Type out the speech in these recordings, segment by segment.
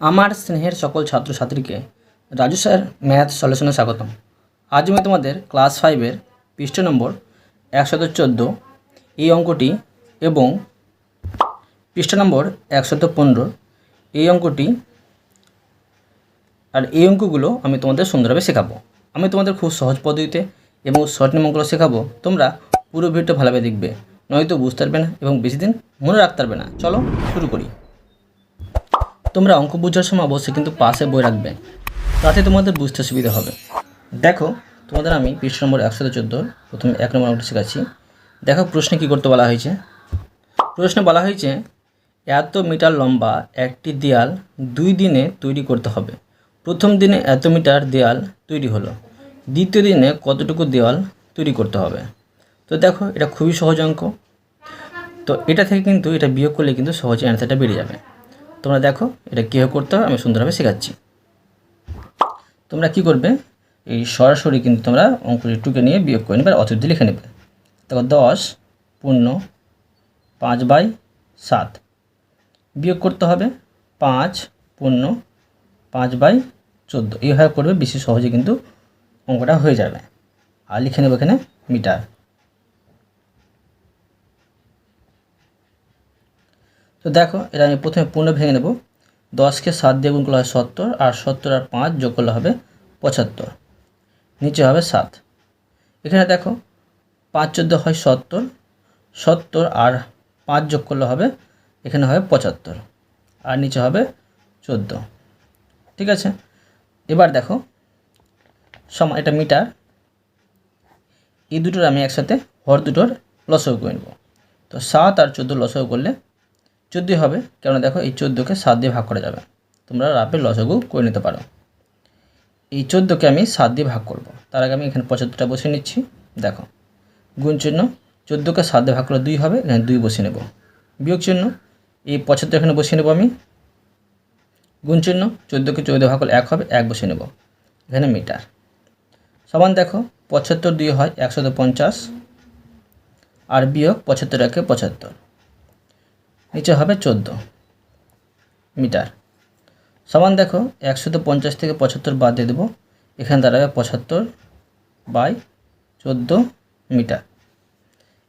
আমার স্নেহের সকল ছাত্রছাত্রীকে রাজু স্যার ম্যাথ সলিউশনে স্বাগতম। আজ আমি তোমাদের ক্লাস ফাইভের পৃষ্ঠ নম্বর একশত চোদ্দ এই অঙ্কটি এবং পৃষ্ঠ নম্বর একশত পনেরো এই অঙ্কটি আর এই অঙ্কগুলো আমি তোমাদের সুন্দরভাবে শেখাবো। আমি তোমাদের খুব সহজ পদ্ধতিতে এবং শর্ট নিয়মগুলো শেখাবো। তোমরা পুরো ভিডিওটা ভালোভাবে দেখবে, নয়তো বুঝতে পারবে না এবং বেশি দিন মনে রাখতে পারবে না। চলো শুরু করি। তোমরা অঙ্ক বোঝার সময় অবশ্যই কিন্তু পাশে বই রাখবে। তাতে তোমাদের বুঝতে সুবিধা হবে। দেখো, তোমাদের আমি পৃষ্ঠ নম্বর একশো চোদ্দ, প্রথমে এক নম্বর অঙ্কটা শেখাচ্ছি। দেখো, প্রশ্নে কী করতে বলা হয়েছে? প্রশ্নে বলা হয়েছে, এত মিটার লম্বা একটি দেয়াল দুই দিনে তৈরি করতে হবে। প্রথম দিনে এত মিটার দেয়াল তৈরি হলো। দ্বিতীয় দিনে কতটুকু দেওয়াল তৈরি করতে হবে? তো দেখো, এটা খুবই সহজ অঙ্ক। তো এটা থেকে কিন্তু এটা বিয়োগ করলে কিন্তু সহজে অ্যান্সারটা বেরিয়ে যাবে। তোমরা দেখো এটা কীভাবে করতে হবে আমি সুন্দরভাবে শেখাচ্ছি। তোমরা কি করবে, এই সরাসরি কিন্তু তোমরা অঙ্কটি টুকে নিয়ে বিয়োগ করে নেবে আর লিখে নেবে। দেখো দশ পূর্ণ পাঁচ বাই সাত। বিয়োগ করতে হবে পাঁচ পূর্ণ পাঁচ বাই চোদ্দ। এইভাবে করবে, বেশি সহজে কিন্তু অঙ্কটা হয়ে যাবে। আর লিখে নেব এখানে মিটার। তো দেখো, এটা আমি প্রথমে পূর্ণ ভেঙে নেব। দশকে সাত দিয়ে গুণ করলে হয় সত্তর, আর সত্তর আর পাঁচ যোগ করলে হবে পঁচাত্তর। নিচে হবে সাত। এখানে দেখো, পাঁচ চোদ্দ হয় সত্তর সত্তর আর পাঁচ যোগ করলে হবে, এখানে হবে পঁচাত্তর, আর নিচে হবে চোদ্দ। ঠিক আছে? এবার দেখো, সম, এটা মিটার। এই দুটোর আমি একসাথে হর দুটোর লসও করে নেব। তো সাত আর চোদ্দ লসও করলে চোদ্দোই হবে, কেননা দেখো এই চোদ্দোকে সাত দিয়ে ভাগ করা যাবে। তোমরা রাপের লসগু করে নিতে পারো। এই চোদ্দোকে আমি সাত দিয়ে ভাগ করব। তার আগে আমি এখানে পঁচাত্তরটা বসিয়ে নিচ্ছি। দেখো, গুণ চিহ্ন, চোদ্দোকে সাত দিয়ে ভাগ করলে দুই হবে, এখানে দুই বসিয়ে নেব। বিয়োগ চিহ্ন, এই পঁচাত্তর এখানে বসিয়ে নেব আমি। গুণ চিহ্ন, চোদ্দোকে চৌদ্দ ভাগ করলে এক হবে, এক বসিয়ে নেব। এখানে মিটার। সমান দেখো, পঁচাত্তর দুই হয় একশত পঞ্চাশ, আর বিয়োগ পঁচাত্তর একে পঁচাত্তর। নিচে হবে চোদ্দ মিটার। সমান দেখো, একশত পঞ্চাশ থেকে পঁচাত্তর বাদ দিয়ে দেবো। এখানে দাঁড়াবে পঁচাত্তর বাই চোদ্দ মিটার।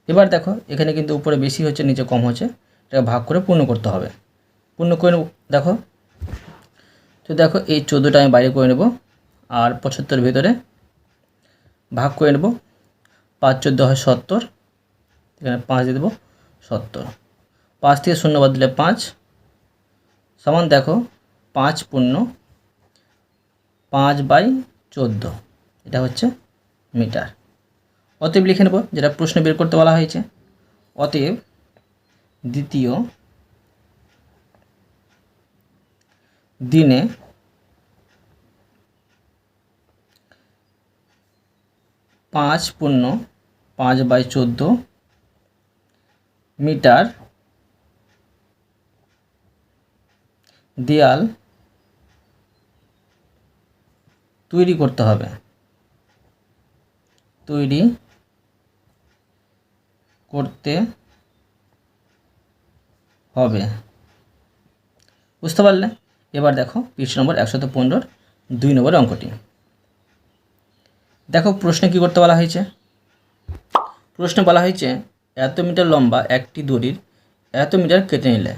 এবার দেখো, এখানে কিন্তু উপরে বেশি হচ্ছে, নিচে কম হচ্ছে। এটাকে ভাগ করে পূর্ণ করতে হবে। পূর্ণ করে দেখো। তো দেখো, এই চোদ্দোটা আমি বাইরে করে নেব আর পঁচাত্তর ভিতরে ভাগ করে নেব। পাঁচ চোদ্দ হয় সত্তর, এখানে পাঁচ দিয়ে দেবো সত্তর। পাঁচ থেকে শূন্য বাদ দিলে পাঁচ। সমান দেখো, পাঁচ পূর্ণ পাঁচ বাই চোদ্দ। এটা হচ্ছে মিটার। অতএব লিখে নেব, যেটা প্রশ্ন বের করতে বলা হয়েছে। অতএব দ্বিতীয় দিনে পাঁচ পূর্ণ পাঁচ বাই চোদ্দ মিটার দেয়াল তৈরি করতে হবে। তৈরি করতে হবে। বুঝতে পারলে? এবার দেখো পৃষ্ঠ নম্বর একশত পনেরোর দুই নম্বর অঙ্কটি। দেখো প্রশ্নে কী করতে বলা হয়েছে? প্রশ্নে বলা হয়েছে, এত মিটার লম্বা একটি দড়ির এত মিটার কেটে নিলে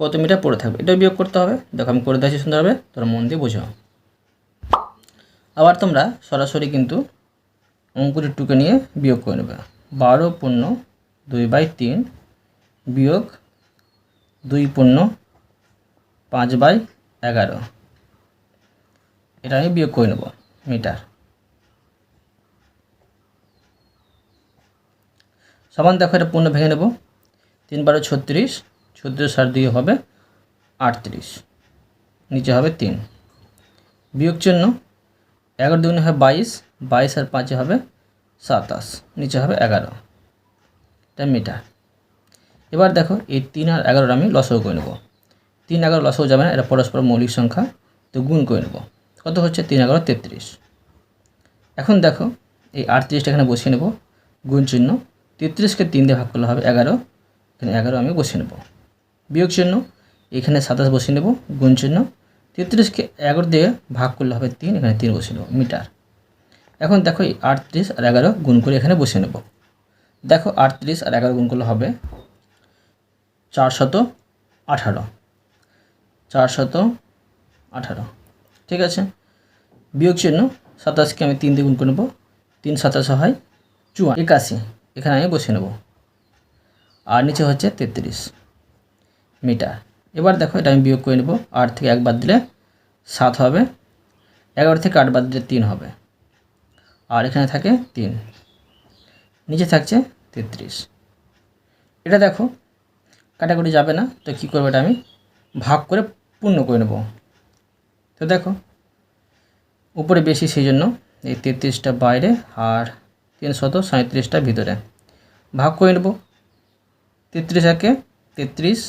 কত মিটার পড়ে থাকবে? এটা বিয়োগ করতে হবে। দেখো আমি করে দিয়েছি সুন্দরভাবে। তোমরা মন দিয়ে বোঝো। আবার তোমরা সরাসরি কিন্তু অঙ্কুরের টুকে নিয়ে বিয়োগ করে নেবে। বারো পূর্ণ দুই বাই তিন বিয়োগ দুই পূর্ণ পাঁচ বাই এগারো। এটা আমি বিয়োগ করে নেব মিটার। সমান দেখো এটা পূর্ণ ভেঙে নেব। তিন বারো ছত্রিশ ছত্রিশ আর দুই হবে আটত্রিশ, নিচে হবে তিন। বিয়োগ চিহ্ন এগারো দুগুণে হবে বাইশ বাইশ আর পাঁচে হবে সাতাশ, নিচে হবে এগারো। এটা মিটার। এবার দেখো এই তিন আর এগারোর আমি লসও করে নেব। তিন এগারো লসও যাবে না, এটা পরস্পর মৌলিক সংখ্যা, তো গুণ করে নেব। কত হচ্ছে? তিন এগারো তেত্রিশ। এখন দেখো এই আটত্রিশটা এখানে বসিয়ে নেব, গুণ চিহ্ন। তেত্রিশকে তিন দিয়ে ভাগ করলে হবে এগারো, এখানে এগারো আমি বসিয়ে নেব। বিয়োগ চিহ্ন, এখানে সাতাশ বসিয়ে নেব, গুণ চিহ্ন তেত্রিশকে এগারো দিয়ে ভাগ করলে হবে তিন, এখানে তিন বসে নেব, মিটার। এখন দেখো এই আটত্রিশ আর এগারো গুণ করে এখানে বসে নেব। দেখো আটত্রিশ আর এগারো গুণ করলে হবে চারশত আঠারো। চারশত আঠারো। ঠিক আছে? বিয়োগ চিহ্ন সাতাশকে আমি তিন দিয়ে গুণ করে নেব, তিন সাতাশে হয় চুয়া একাশি, এখানে আমি বসে নেব। আর নিচে হচ্ছে তেত্রিশ। মিটার। এবার দেখো এটা আমি বিয়োগ করে নেব। আট থেকে এক বাদ দিলে সাত হবে। এগারো থেকে আট বাদ দিলে তিন হবে। আর এখানে থাকে তিন। নিচে থাকছে তেত্রিশ। এটা দেখো কাটাকুটি যাবে না, তো কী করব এটা আমি? ভাগ করে পূর্ণ করে নেব। তো দেখো, উপরে বেশি সেই জন্য এই তেত্রিশটা বাইরে আর তিনশত সাঁত্রিশটা ভিতরে। ভাগ করে নেব। তেত্রিশ একে তেত্রিশ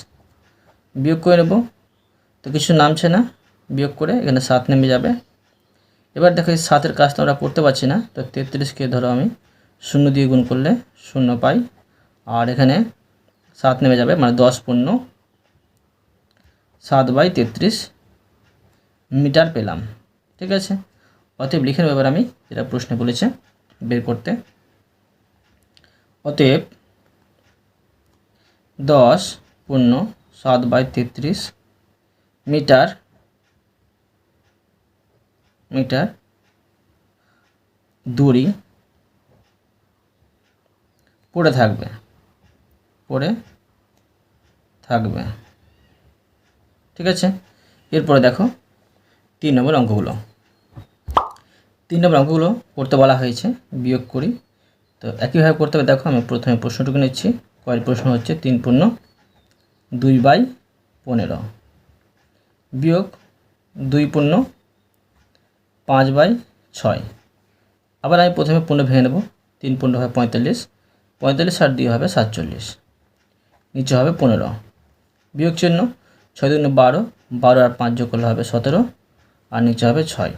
বিয়োগ করে নেব। তো কিছু নামছে না, বিয়োগ করে এখানে সাত নেমে যাবে। এবার দেখো এই সাতের কাজটা আমরা করতে পারছি না, তো তেত্রিশকে ধরো আমি, শূন্য দিয়ে গুণ করলে শূন্য পাই। আর এখানে সাত নেমে যাবে মানে দশ পূর্ণ। সাত বাই তেত্রিশ মিটার পেলাম, ঠিক আছে? অতএব লিখে নেব এবার আমি যেটা প্রশ্নে বলেছে বের করতে। অতএব দশ পূর্ণ সাত বাই তেত্রিশ মিটার মিটার দড়ি পড়ে থাকবে পড়ে থাকবে। ঠিক আছে? এরপরে দেখো তিন নম্বর অঙ্কগুলো। তিন নম্বর অঙ্কগুলো করতে বলা হয়েছে, বিয়োগ করি। তো একইভাবে করতে হবে। দেখো আমি প্রথমে প্রশ্নটুকু নিচ্ছি। কয়ের প্রশ্ন হচ্ছে তিন পূর্ণ দুই বাই পনেরো। বিয়োগ দুই পূর্ণ পাঁচ বাই ছয়। আবার আমি প্রথমে পূর্ণ ভেঙে নেব। তিন পূর্ণ হবে পঁয়তাল্লিশ। পঁয়তাল্লিশ আর দুই হবে সাতচল্লিশ। নিচে হবে পনেরো। বিয়োগ চিহ্ন ছয় দুগুণে বারো। বারো আর পাঁচ যোগ করলে হবে সতেরো। আর নিচে হবে ছয়।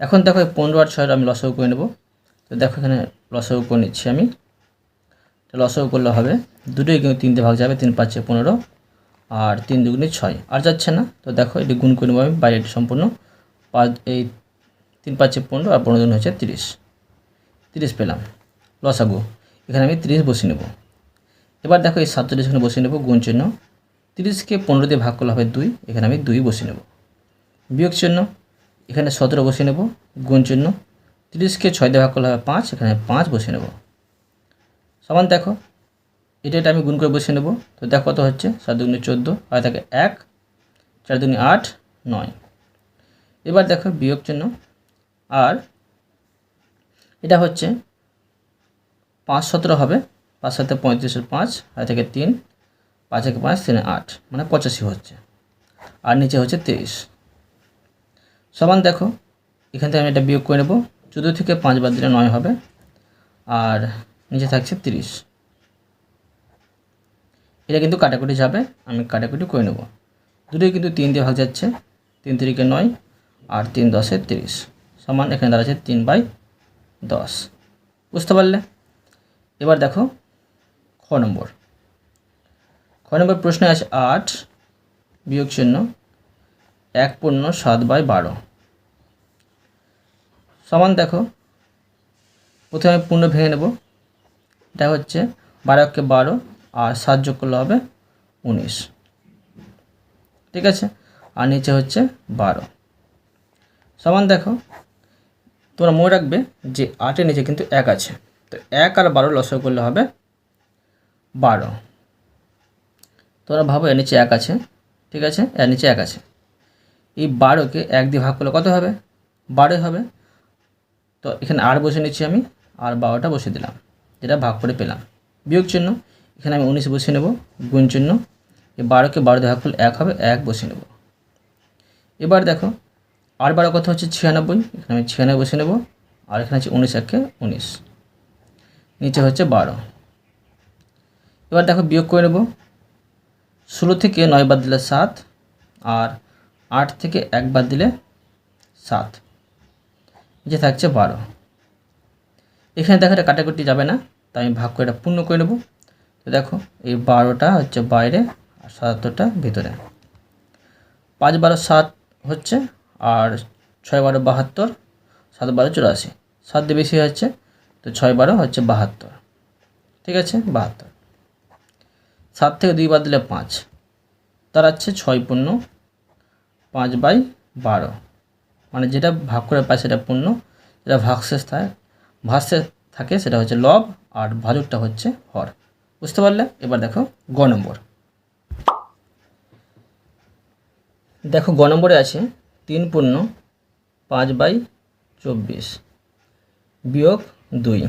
এখন দেখো পনেরো আর ছয়ের আমি লসাগু করে নেব। তো দেখো এখানে লসাগু করে নিচ্ছি আমি। তো লসাগু করলে হবে দুটোই কিন্তু তিনটে ভাগ যাবে, তিন পাঁচে পনেরো আর তিন দুগুণে ছয়। আর যাচ্ছে না, তো দেখো এটি গুণ করে নেব বাইরে সম্পূর্ণ পাঁচ, এই তিন পাঁচে পনেরো আর পনেরো দিন হচ্ছে তিরিশ। তিরিশ পেলাম লসাগু এখানে আমি তিরিশ বসিয়ে নেব। এবার দেখো এই সাতচল্লিশ এখানে বসিয়ে নেব, গুণ চিহ্ন। তিরিশকে পনেরো দিয়ে ভাগ করলে হবে দুই, এখানে আমি দুই বসিয়ে নেব। বিয়োগ চিহ্ন, এখানে সতেরো বসিয়ে নেব, গুণ চিহ্ন। তিরিশকে ছয় দিয়ে ভাগ করলে হবে পাঁচ, এখানে পাঁচ বসিয়ে নেব। সমান দেখো। এটা এটা আমি গুণ করে বসিয়ে নেব। তো দেখো কত হচ্ছে সাত দুগুণে চোদ্দ, আর থাকে এক, চার দুগুণে আট, নয়। এবার দেখো বিয়োগ চিহ্ন। আর এটা হচ্ছে পাঁচ সতেরো হবে। পাঁচ সাথে পঁয়ত্রিশের পাঁচ আর থেকে তিন, পাঁচ থেকে পাঁচ, তিনে আট মানে পঁচাশি হচ্ছে। আর নিচে হচ্ছে তেইশ সমান দেখো, এখান থেকে আমি এটা বিয়োগ করে নেব। চোদ্দ থেকে পাঁচ বাদ দিলে নয় হবে। আর নিচে থাকছে তিরিশ। এটা কিন্তু কাটাকুটি যাবে, আমি কাটাকুটি করে নেব। দুটোই কিন্তু তিন দিয়ে ভাগ যাচ্ছে, তিন তিরিকে নয় আর তিন দশে তিরিশ। সমান এখানে দাঁড়াচ্ছে তিন বাই দশ। বুঝতে পারলে? এবার দেখো, খ নম্বর। খ নম্বর প্রশ্নে আছে আট বিয়োগ চিহ্ন, এক পূর্ণ সাত বাই বারো। সমান দেখো, প্রথমে পূর্ণ ভেঙে নেব। এটা হচ্ছে বারোকে বারো আর সাত যোগ করলে হবে উনিশ। ঠিক আছে? আর নিচে হচ্ছে বারো। সমান দেখো, তোমরা মনে রাখবে যে আটের নিচে কিন্তু এক আছে। তো এক আর বারো লসও করলে হবে বারো। তোমরা ভাবো এর নিচে এক আছে। ঠিক আছে? এর নিচে এক আছে। এই বারোকে এক দিয়ে ভাগ করলে কত হবে? বারোই হবে। তো এখানে আর বসে নিচ্ছি আমি, আর বারোটা বসে দিলাম। যেটা ভাগ করে পেলাম। বিয়োগ চিহ্ন, এখানে আমি উনিশ বসে নেব, গুণ চিহ্ন, এই বারোকে বারো ভাগ করলে এক হবে, এক বসে নেব। এবার দেখো, আর বারো কথা হচ্ছে ছিয়ানব্বই, এখানে আমি ছিয়ানব্বই বসে নেব, আর এখানে হচ্ছে উনিশ, একে উনিশ। নিচে হচ্ছে বারো। এবার দেখো, বিয়োগ করে নেব, ষোলো থেকে নয় বাদ দিলে সাত, আর আট থেকে এক বাদ দিলে সাত। নিচে থাকছে বারো। এখানে দেখো, এটা কাটাকুটি যাবে না। তাই আমি ভাগ করে এটা পূর্ণ করে নেব। তো দেখো, এই বারোটা হচ্ছে বাইরে আর সাতাত্তরটা ভিতরে। পাঁচ বারো সাত হচ্ছে আর ছয় বারো বাহাত্তর, সাত বারো চুরাশি। সাত দিয়ে বেশি হচ্ছে তো ছয় বারো হচ্ছে বাহাত্তর। ঠিক আছে? বাহাত্তর। সাত থেকে দুই বাদ দিলে পাঁচ। দাঁড়াচ্ছে ছয় পূর্ণ পাঁচ বাই বারো। মানে যেটা ভাগ করে পায় সেটা পূর্ণ, যেটা ভাগশেষ থাকে, ভাগশেষ থাকে, সেটা হচ্ছে লব আর ভাজুরটা হচ্ছে হর। বুঝতে পারলে? এবার দেখো গ নম্বর। দেখো গ নম্বরে আছে তিন পূর্ণ পাঁচ বাই চব্বিশ বিয়োগ দুই।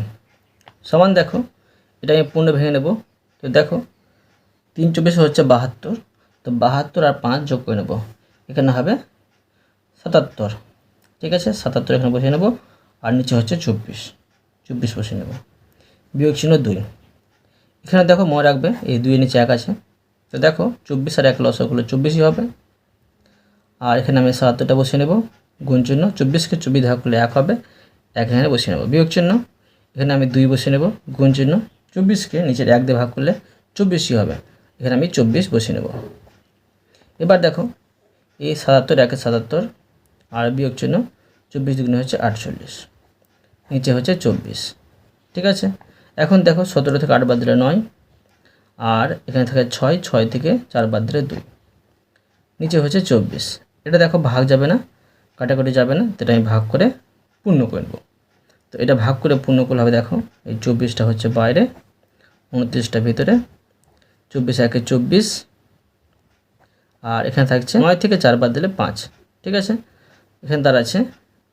সমান দেখো, এটা আমি পূর্ণ ভেঙে নেব। তো দেখো, তিন চব্বিশ হচ্ছে বাহাত্তর, তো বাহাত্তর আর পাঁচ যোগ করে নেব। এখানে হবে সাতাত্তর। ঠিক আছে? সাতাত্তর এখানে বসিয়ে নেব, আর নিচে হচ্ছে চব্বিশ। চব্বিশ বসিয়ে নেব। বিয়োগ চিহ্ন দুই। এখানে দেখো মনে রাখবে, এই দুইয়ের নিচে এক আছে। তো দেখো, চব্বিশ আর এক লসক হলো চব্বিশই হবে। আর এখানে আমি সাতাত্তরটা বসিয়ে নেব, গুণ চিহ্ন চব্বিশকে চব্বিশ ভাগ করলে এক হবে, এক এখানে বসিয়ে নেব। বিয়োগ চিহ্ন, এখানে আমি দুই বসিয়ে নেব, গুণ চিহ্ন চব্বিশকে নিচের এক দিয়ে ভাগ করলে চব্বিশই হবে। এখানে আমি চব্বিশ বসিয়ে নেব। এবার দেখো, এই সাতাত্তর একে সাতাত্তর, আর বিয়োগ চিহ্ন চব্বিশ দুগুণে হচ্ছে আটচল্লিশ। নিচে হচ্ছে চব্বিশ। ঠিক আছে? এখন দেখো সতেরো থেকে আট বাদ দিলে নয়, আর এখানে থাকে ছয় ছয় থেকে চার বাদ দিলে দুই। নিচে হচ্ছে চব্বিশ। এটা দেখো ভাগ যাবে না কাটাকাটি যাবে না এটা আমি ভাগ করে পূর্ণ করব তো এটা ভাগ করে পূর্ণ করলে হবে দেখো, এই চব্বিশটা হচ্ছে বাইরে, উনত্রিশটা ভিতরে, চব্বিশ একে চব্বিশ, আর এখানে থাকছে নয় থেকে চার বাদ দিলে পাঁচ। ঠিক আছে? এখানে তার আছে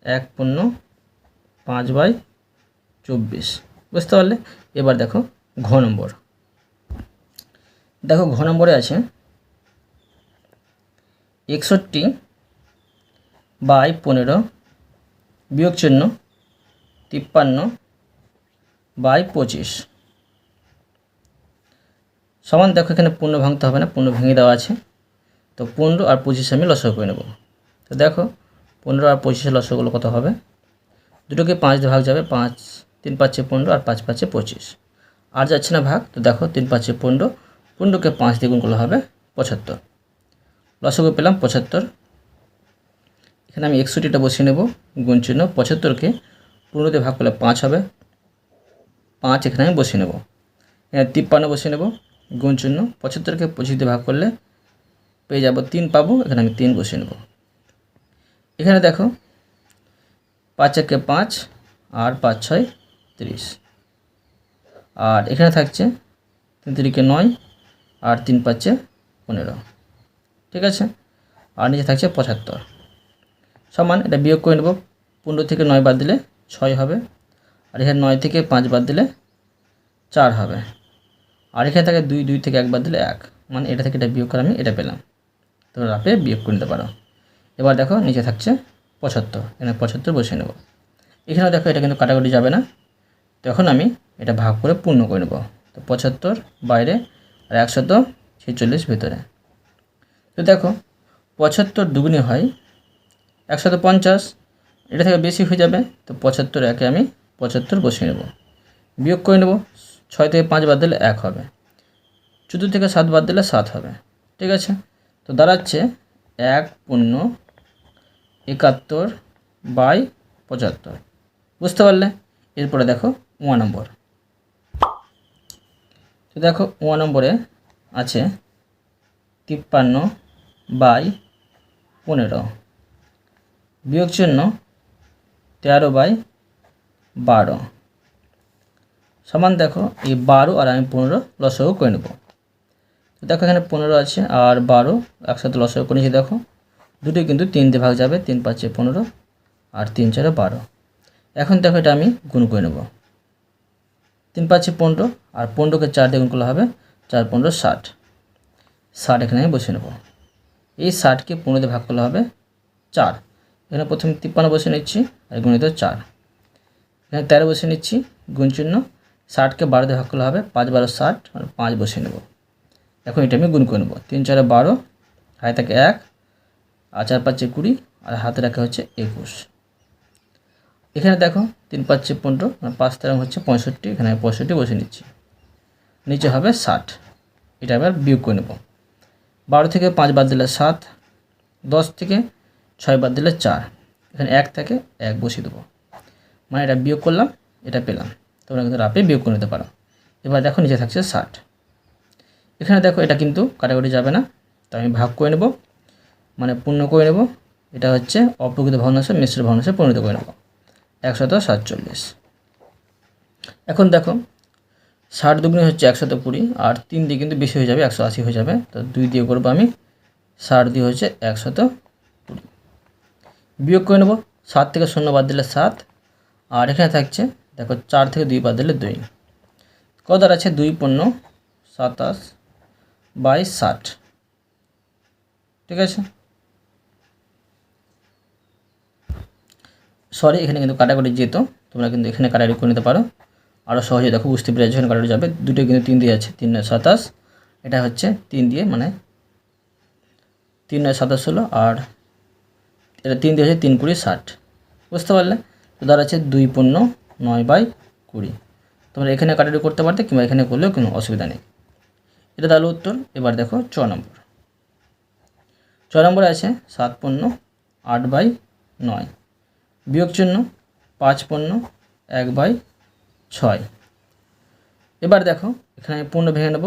এক পূর্ণ পাঁচ বাই চব্বিশ। বুঝতে পারলে? এবার দেখো ঘ নম্বর। দেখো ঘ নম্বরে আছে একষট্টি বাই পনেরো বিয়োগ চিহ্ন তিপ্পান্ন বাই পঁচিশ। সমান দেখো এখানে পূর্ণ ভাঙতে হবে না, পূর্ণ ভেঙে দেওয়া আছে। তো পনেরো আর পঁচিশ আমি লসক করে নেব। তো দেখো, পনেরো আর পঁচিশের লসগুলো কত হবে? দুটোকে পাঁচ দিয়ে ভাগ যাবে পাঁচ, তিন পাঁচে পনেরো আর পাঁচ পাঁচে পঁচিশ। আর যাচ্ছে না ভাগ, তো দেখো তিন পাঁচে পনেরো, পনেরোকে পাঁচ দিয়ে গুণ করলে হবে পঁচাত্তর। লসগো পেলাম পঁচাত্তর। এখানে আমি একষট্টিটা বসিয়ে নেব, গুণ চিহ্ন, পঁচাত্তরকে পনেরোতে ভাগ করলে পাঁচ হবে। পাঁচ এখানে আমি বসিয়ে নেব। এখানে তিপ্পান্ন বসিয়ে নেব, গুণ চিহ্ন, পঁচাত্তরকে পঁচিশ দিয়ে ভাগ করলে পেয়ে যাব তিন পাবো, এখানে আমি তিন বসিয়ে নেব। এখানে দেখো পাঁচ একে পাঁচ আর পাঁচ ছয় তিরিশ। আর এখানে থাকছে তিন তিরিকে নয় আর তিন পাঁচে পনেরো। ঠিক আছে? আর নিচে থাকছে পঁচাত্তর। সমান, এটা বিয়োগ করে নেব। পনেরো থেকে নয় বাদ দিলে ছয় হবে। আর এখানে নয় থেকে পাঁচ বাদ দিলে চার হবে। আর এখানে থাকে দুই দুই থেকে এক বাদ দিলে এক। মানে এটা থেকে এটা বিয়োগ করে আমি এটা পেলাম। তোমরা রাপে বিয়োগ করে নিতে পারো। এবার দেখো, নিচে থাকছে পঁচাত্তর। এখানে পঁচাত্তর বসিয়ে নেব। এখানেও দেখো এটা কিন্তু কাটাকুটি যাবে না। তখন আমি এটা ভাগ করে পূর্ণ করে নেব। তো পঁচাত্তর বাইরে আর একশত ছেচল্লিশ ভিতরে। তো দেখো, পঁচাত্তর দুগুনি হয় একশত পঞ্চাশ। এটা থেকে বেশি হয়ে যাবে, তো পঁচাত্তর একে আমি পঁচাত্তর বসিয়ে নেব। বিয়োগ করে নেব, ছয় থেকে পাঁচ বাদ দিলে এক হবে। চোদ্দ থেকে সাত বাদ দিলে সাত হবে। ঠিক আছে? তো দাঁড়াচ্ছে এক পূর্ণ একাত্তর বাই পঁচাত্তর। বুঝতে পারলে? এরপরে দেখো ওয়ান নম্বর। তো দেখো ওয়ান নম্বরে আছে তিপ্পান্ন বাই পনেরো। বিয়োগ চিহ্ন তেরো বাই বারো। সমান দেখো এই বারো আর আমি পনেরো লসও করে নেব। দেখো এখানে পনেরো আছে আর বারো একসাথে লসও করে নিয়েছি, দেখো। দুটোই কিন্তু তিন দিয়ে ভাগ যাবে, তিন পাঁচে পনেরো আর তিন চারে বারো। এখন দেখো এটা আমি গুণ করে নেব। তিন পাঁচে পনেরো আর পনেরোকে চার দিয়ে গুণ করলে হবে চার পনেরো ষাট। ষাট এখানে আমি বসে নেব। এই ষাটকে পনেরো দিয়ে ভাগ করলে হবে চার। এখানে প্রথমে তিপ্পান্ন বসে নিচ্ছি আর গুণিত চার। এখানে তেরো বসে নিচ্ছি, গুণ চিহ্ন। ষাটকে বারো দিয়ে ভাগ করলে হবে পাঁচ বারো ষাট আর পাঁচ বসে নেব। এখন এটা আমি গুণ করে নেব। তিন চারে বারো, হাই থাকে এক। আর চার পাঁচে কুড়ি, আর হাতে রাখা হচ্ছে একুশ। এখানে দেখো, তিন পাঁচে পনেরো মানে পাঁচ তেরো হচ্ছে পঁয়ষট্টি, এখানে পঁয়ষট্টি বসে নিচ্ছি। নিচে হবে ষাট, এটা আবার বিয়োগ করে নেব। বারো থেকে পাঁচ বাদ দিলে সাত, দশ থেকে ছয় বাদ দিলে চার, এখানে এক থেকে এক বসিয়ে দেবো। মানে এটা বিয়োগ করলাম, এটা পেলাম, তোমরা কিন্তু রাপে বিয়োগ করে নিতে পারো। এবার দেখো নিচে থাকছে ষাট। এখানে দেখো এটা কিন্তু কাটাকুটি যাবে না, তো আমি ভাগ করে নেব। মানে পূর্ণ করে নেব। এটা হচ্ছে অপ্রকৃত ভগ্নাংশ মিশ্র ভগ্নাংশে পরিণত করে নেব। একশত সাতচল্লিশ। এখন দেখো, ষাট দুগুণে হচ্ছে একশত কুড়ি, আর তিন দিয়ে কিন্তু বেশি হয়ে যাবে, একশো আশি হয়ে যাবে। তো দুই দিয়ে করব আমি, ষাট দিয়ে হচ্ছে একশত কুড়ি। বিয়োগ করে নেব, সাত থেকে শূন্য বাদ দিলে সাত, আর এখানে থাকছে, দেখো চার থেকে দুই বাদ দিলে দুই। কদার আছে দুই পণ্য সাতাশ বাই ষাট। ঠিক আছে? সরি এখানে কিন্তু কাটাকুটি যেত তোমরা কিন্তু এখানে কাটাকুটি করে নিতে পারো। আরও সহজে দেখো, বুঝতে পেরে যখন কাটাকুটি যাবে। দুটো কিন্তু তিন দিয়ে আছে, তিন, নয়, সাতাশ। এটা হচ্ছে তিন দিয়ে মানে তিন, নয়, সাতাশ হলো, আর এটা তিন দিয়ে হচ্ছে তিন, কুড়ি, ষাট। বুঝতে পারলে? তো আছে দুই পণ্য নয় বাই কুড়ি। তোমরা এখানে কাটাকুটি করতে পারতে কিংবা এখানে করলেও কোনো অসুবিধা নেই। এটা তাহলে উত্তর, এবার দেখো ছ নম্বর। ছ নম্বরে আছে সাত পণ্য আট বাই নয়। বিয়োগ চিহ্ন পাঁচ পণ্য, এক বাই ছয়। এবার দেখো, এখানে আমি পূর্ণ ভেঙে নেব।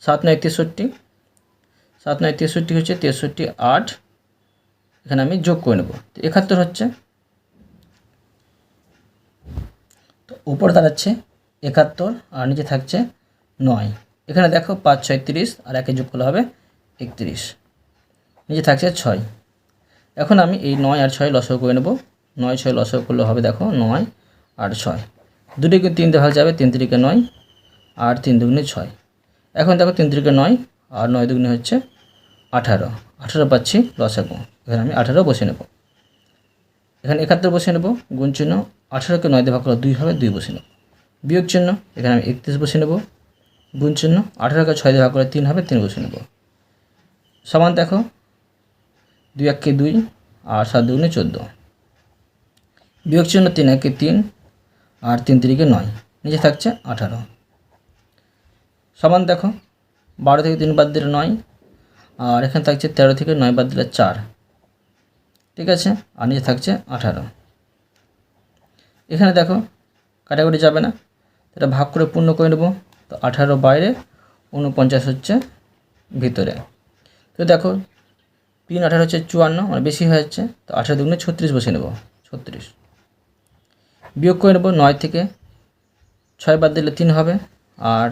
সাত নয় তেষট্টি। সাত নয় তেষট্টি হচ্ছে তেষট্টি আট। এখানে আমি যোগ করে নেব। তো একাত্তর হচ্ছে। তো উপরে দাঁড়াচ্ছে একাত্তর, আর নিচে থাকছে নয়। এখানে দেখো পাঁচ, ছয়, তিরিশ, আর একে যোগ করলে হবে একত্রিশ। নিচে থাকছে ছয়। এখন আমি এই নয় আর ছয় লসও করে নেব। নয় ছয় লসও করলে হবে দেখো নয় আর ছয়। দুটো কিন্তু তিন ভাগ যাবে তিন তিরিকে নয় আর তিন দুগুণে ছয়। এখন দেখো তিন তিরিকে নয় আর নয় দুগুণে হচ্ছে আঠারো। আঠারো পাচ্ছি লসাগু এখানে। আমি আঠারো বসে নেব। এখানে একাত্তর বসে নেব, গুণ চিহ্ন আঠারোকে নয় ভাগ করলে দুই হবে, দুই বসে নেব। বিয়োগ চিহ্ন, এখানে আমি একত্রিশ বসে নেব। গুণ চিহ্ন, আঠারোকে ছয় ভাগ করে তিন হবে, তিন বসে নেব। সমান দেখো দুই এককে দুই আর সাত দুগুণে চোদ্দ। বিয়োগ চিহ্ন তিন একে তিন আর তিন তিরিকে নয়, নিচে থাকছে আঠারো। সমান দেখো, বারো থেকে তিন বাদ দিলে নয়, আর এখানে থাকছে তেরো থেকে নয় বাদ দিলে চার। ঠিক আছে? আর নিচে থাকছে আঠারো। এখানে দেখো কাটাকুটি যাবে না এটা ভাগ করে পূর্ণ করে নেব। তো আঠারো বাইরে, উনপঞ্চাশ হচ্ছে ভিতরে। তো দেখো তিন আঠারো হচ্ছে চুয়ান্ন মানে বেশি হয়ে যাচ্ছে। তো আঠারো দুগুণে ছত্রিশ বসে নেব। ছত্রিশ। বিয়োগ করে নেব নয় থেকে ছয় বাদ দিলে তিন হবে, আর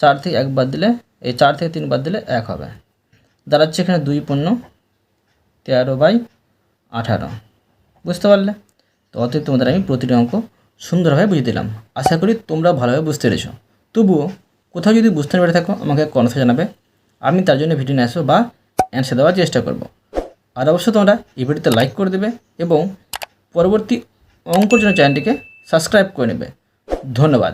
চার থেকে এক বাদ দিলে, এই চার থেকে তিন বাদ দিলে এক হবে। দাঁড়াচ্ছে এখানে দুই পণ্য, তেরো বাই আঠারো। বুঝতে পারলে? তো অতএব তোমাদের আমি প্রতিটি অঙ্ক সুন্দরভাবে বুঝিয়ে দিলাম। আশা করি তোমরা ভালোভাবে বুঝতে পেরেছ। তবুও কোথাও যদি বুঝতে পেরে থাকো, আমাকে কনফে জানাবে। আমি তার জন্য ভিডিও নিয়ে আসব বা অ্যান্সার দেওয়ার চেষ্টা করব। আর অবশ্যই তোমরা এই ভিডিওতে লাইক করে দেবে এবং পরবর্তী অঙ্কর জন্য চ্যানেলটিকে সাবস্ক্রাইব করে নেবে। ধন্যবাদ।